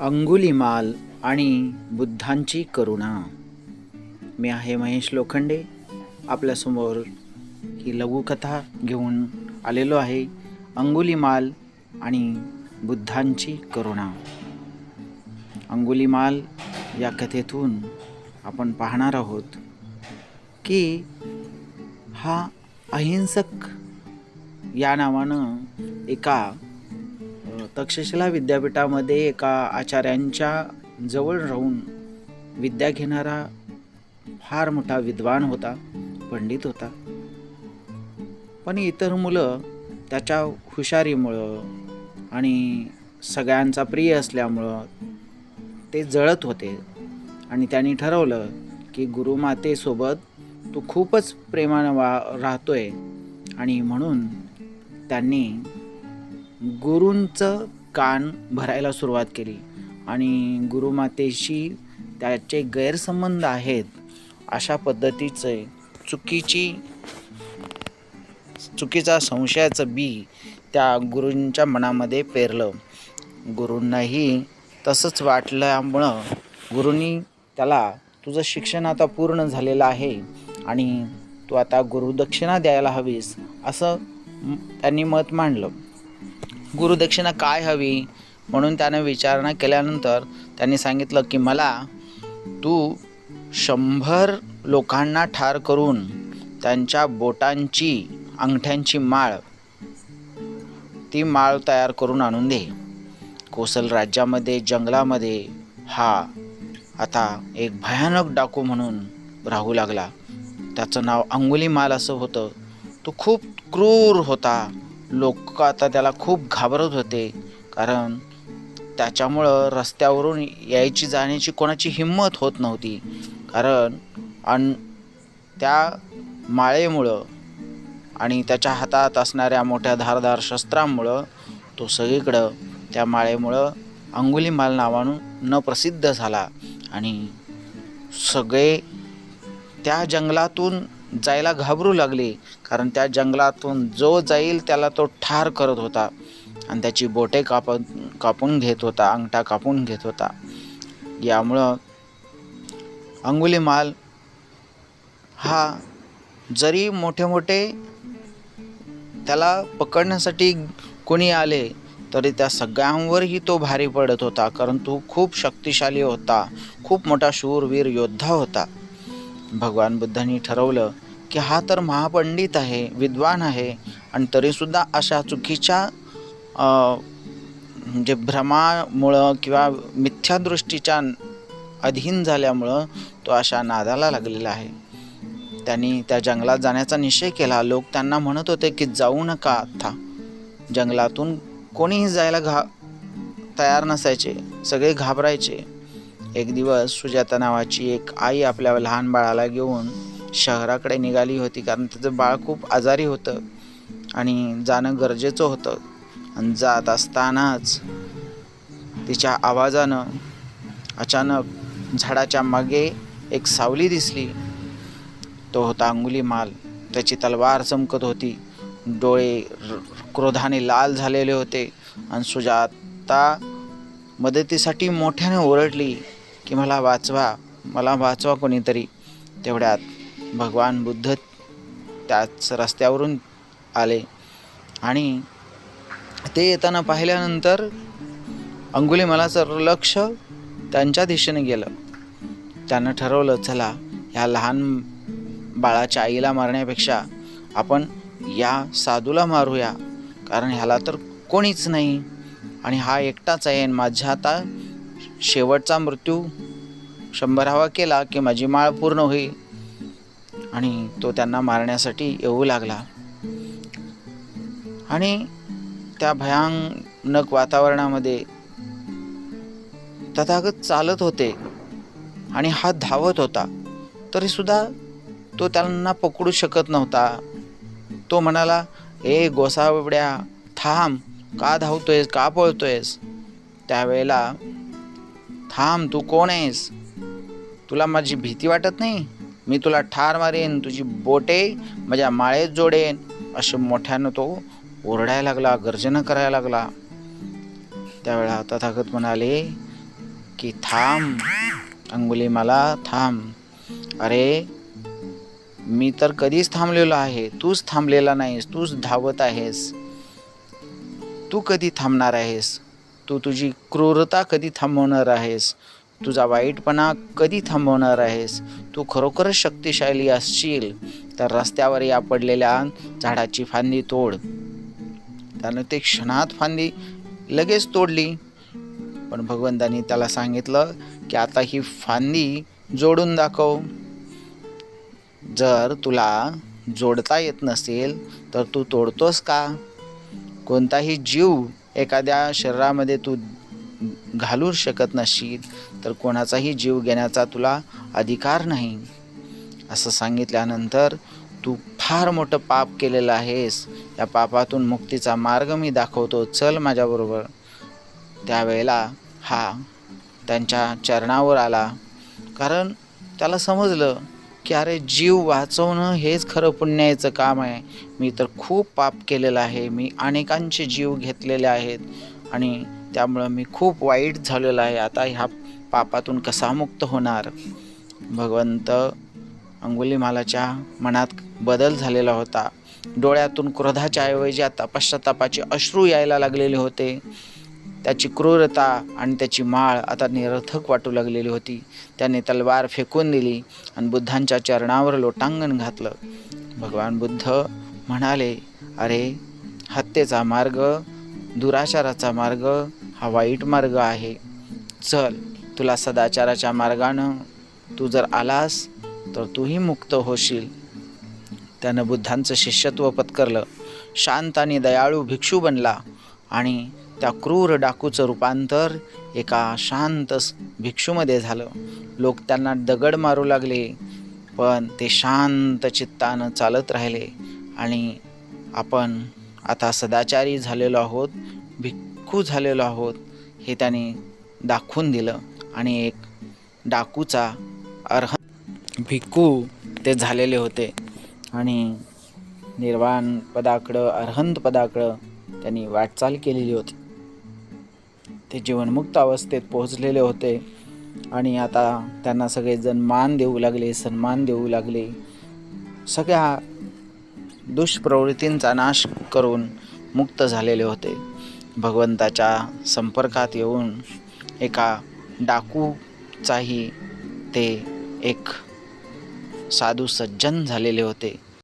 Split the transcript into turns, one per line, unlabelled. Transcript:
अंगुलीमाल आणि बुद्धांची करुणा. मी आहे महेश लोखंडे. आपल्यासमोर ही लघुकथा घेऊन आलेलो आहे. अंगुलीमाल आणि बुद्धांची करुणा. अंगुलीमाल या कथेतून आपण पाहणार आहोत की हा अहिंसक या नावानं एका तक्षशिला विद्यापीठामध्ये एका आचार्यांच्या जवळ राहून विद्या घेणारा फार मोठा विद्वान होता पंडित होता. पण इतर मुलं त्याच्या हुशारीमुळं आणि सगळ्यांचा प्रिय असल्यामुळं ते जळत होते. आणि त्यांनी ठरवलं की गुरुमातेसोबत तू खूपच प्रेमानं वा राहतोय आणि म्हणून त्यांनी गुरूंचं कान भरायला सुरुवात केली. आणि गुरुमातेशी त्याचे गैरसंबंध आहेत अशा पद्धतीचे चुकीची चुकीचा संशयाचं बी त्या गुरूंच्या मनामध्ये पेरलं. गुरूंनाही तसंच वाटल्यामुळं गुरूंनी त्याला तुझं शिक्षण आता पूर्ण झालेलं आहे आणि तू आता गुरुदक्षिणा द्यायला हवीस असं त्यांनी मत मांडलं. गुरुदक्षिणा काय हवी? म्हणून त्यानं विचारणा केल्यानंतर त्यांनी सांगितलं की मला तू शंभर लोकांना ठार करून त्यांच्या बोटांची अंगठ्यांची माळ ती माळ तयार करून आणून दे. कोसल राज्यामध्ये जंगलामध्ये हा आता एक भयानक डाकू म्हणून राहू लागला. त्याचं नाव अंगुलीमाल असं होतं. तो खूप क्रूर होता. लोक आता त्याला खूप घाबरत होते. कारण त्याच्यामुळं रस्त्यावरून यायची जाण्याची कोणाची हिंमत होत नव्हती. कारण अन त्या माळेमुळं आणि त्याच्या हातात असणाऱ्या मोठ्या धारदार शस्त्रांमुळं तो सगळीकडं त्या माळेमुळं अंगुलीमाल नावानं न प्रसिद्ध झाला. आणि सगळे त्या जंगलातून जायला घाबरू लागले कारण त्या जंगलातून जो जाईल त्याला तो ठार करत होता. आणि त्याची बोटे काप कापून घेत होता अंगठा कापून घेत होता. यामुळं अंगुलीमाल हा जरी मोठे मोठे त्याला पकडण्यासाठी कोणी आले तरी त्या सगळ्यांवरही तो भारी पडत होता कारण तो खूप शक्तिशाली होता. खूप मोठा शूरवीर योद्धा होता. भगवान बुद्धांनी ठरवलं की हा तर महापंडित आहे विद्वान आहे आणि तरीसुद्धा अशा चुकीच्या म्हणजे भ्रमामुळं किंवा मिथ्यादृष्टीच्या अधीन झाल्यामुळं तो अशा नादाला लागलेला आहे. त्यांनी त्या जंगलात जाण्याचा निश्चय केला. लोक त्यांना म्हणत होते की जाऊ नका आता. जंगलातून कोणीही जायला घा तयार नसायचे. सगळे घाबरायचे. एक दिवस सुजाता नावाची एक आई आपल्या लहान बाळाला घेऊन शहराकडे निघाली होती. कारण तिचं बाळ खूप आजारी होतं आणि जाणं गरजेचं होतं. आणि जात असतानाच तिच्या आवाजानं अचानक झाडाच्या मागे एक सावली दिसली. तो होता अंगुली माल. त्याची तलवार चमकत होती. डोळे क्रोधाने लाल झालेले होते. आणि सुजाता मदतीसाठी मोठ्याने ओरडली की मला वाचवा. मला वाचवा कोणीतरी. तेवढ्यात भगवान बुद्ध त्याच रस्त्यावरून आले. आणि ते येताना पाहिल्यानंतर अंगुलीमालाचं लक्ष त्यांच्या दिशेने गेलं. त्यानं ठरवलं चला ह्या लहान बाळाच्या आईला मारण्यापेक्षा आपण या साधूला मारूया कारण ह्याला तर कोणीच नाही. आणि हा एकटाच आहे आणि माझ्या आता शेवटचा मृत्यू शंभरावा केला की माझी माळ पूर्ण होईल. आणि तो त्यांना मारण्यासाठी येऊ लागला. आणि त्या भयानक वातावरणामध्ये तथागत चालत होते आणि हा धावत होता तरीसुद्धा तो त्यांना पकडू शकत नव्हता. तो म्हणाला ए गोसावड्या थांब का धावतोयस का पळतोयस? त्यावेळेला थांब तू कोण आहेस? तुला माझी भीती वाटत नाही? मी तुला ठार मारेन तुझी बोटे माझ्या माळेत जोडेन. असं मोठ्यानं तो ओरडायला लागला गर्जना करायला लागला. त्यावेळा तथागत म्हणाले की थांब अंगुली मला थांब. अरे मी तर कधीच थांबलेलो आहे. तूच थांबलेला नाहीस तूच धावत आहेस. तू कधी थांबणार आहेस? तू तुझी क्रूरता कधी थांबवणार आहेस? तुझा वाईटपणा कधी थांबवणार आहेस? तू खरोखरच शक्तिशाली असशील. तर रस्त्यावर या पडलेल्या झाडाची फांदी तोड. त्यानं ते क्षणात फांदी लगेच तोडली. पण भगवंतानी त्याला सांगितलं की आता ही फांदी जोडून दाखव. जर तुला जोडता येत नसेल तर तू तोडतोस का? कोणताही जीव एखाद्या शरीरामध्ये तू घालू शकत नसशील तर कोणाचाही जीव घेण्याचा तुला अधिकार नाही. असं सांगितल्यानंतर तू फार मोठं पाप केलेलं आहेस. या पापातून मुक्तीचा मार्ग मी दाखवतो. चल माझ्याबरोबर. त्यावेळेला हा त्यांच्या चरणावर आला. कारण त्याला समजलं की अरे जीव वाचवणं हेच खरं पुण्याचं काम आहे. मी तर खूप पाप केलेलं आहे. मी अनेकांचे जीव घेतलेले आहेत. आणि त्यामुळं मी खूप वाईट झालेलो आहे. आता ह्या पापातून कसा मुक्त होणार? भगवंत अंगुलीमालाच्या मनात बदल झालेला होता. डोळ्यातून क्रोधाच्या ऐवजी आता पश्चातापाचे अश्रू यायला लागलेले होते. त्याची क्रूरता आणि त्याची माळ आता निरर्थक वाटू लागलेली होती. त्याने तलवार फेकून दिली आणि बुद्धांच्या चरणावर लोटांगण घातलं. भगवान बुद्ध म्हणाले अरे हत्येचा मार्ग दुराचाराचा मार्ग हा वाईट मार्ग आहे. चल तुला सदाचाराच्या मार्गानं तू जर आलास तर तूही मुक्त होशील. त्यानं बुद्धांचं शिष्यत्व पत्करलं. शांत आणि दयाळू भिक्षू बनला आणि त्या क्रूर डाकूचं रूपांतर एका शांत भिक्षूमध्ये झालं. लोक त्यांना दगड मारू लागले पण ते शांत चित्तानं चालत राहिले आणि आपण आता सदाचारी झालेलो आहोत डाकू झालेलो आहोत हे त्याने दाखवून दिलं आणि एक डाकूचा अर्ह भिक्खू ते झालेले होते. आणि निर्वाण पदाकडं अर्हंत पदाकडं त्यांनी वाटचाल केलेली होती. ते जीवनमुक्त अवस्थेत पोहोचलेले होते आणि आता त्यांना सगळेजण मान देऊ लागले सन्मान देऊ लागले. सगळ्या दुष्प्रवृत्तींचा नाश करून मुक्त झालेले होते. भगवंताच्या संपर्कात येऊन एका डाकूचाही ते एक साधू सज्जन झालेले होते.